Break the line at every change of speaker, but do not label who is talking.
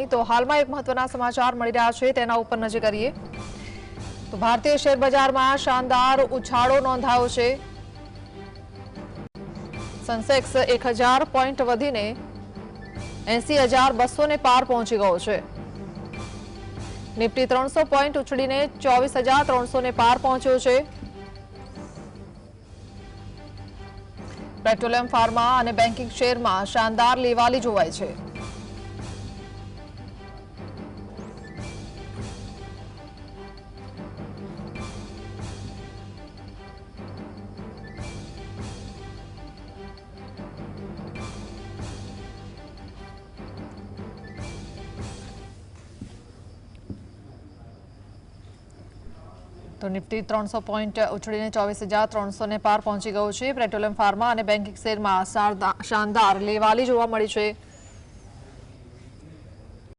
તો હાલમાં એક મહત્વના સમાચાર મળી રહ્યા છે, તેના ઉપર નજર કરીએ. તો ભારતીય શેર બજારમાં શાનદાર ઉછાળો નોંધાયો છે. સેન્સેક્સ એક પોઈન્ટ વધીને એસી હજાર બસોને પાર પહોંચી ગયો છે. નિફ્ટી ત્રણસો પોઈન્ટ ઉછળીને ચોવીસ હજાર ત્રણસોને પાર પહોંચ્યો છે. પેટ્રોલિયમ ફાર્મા અને બેન્કિંગ શેરમાં શાનદાર લેવાલી જોવાય છે. તો નિફ્ટી ત્રણસો પોઈન્ટ ઉછળીને ચોવીસ હજાર ત્રણસો ને પાર પહોંચી ગયું છે. પેટ્રોલિયમ ફાર્મા અને બેન્કિંગ શેરમાં શાનદાર લેવાલી જોવા મળી છે.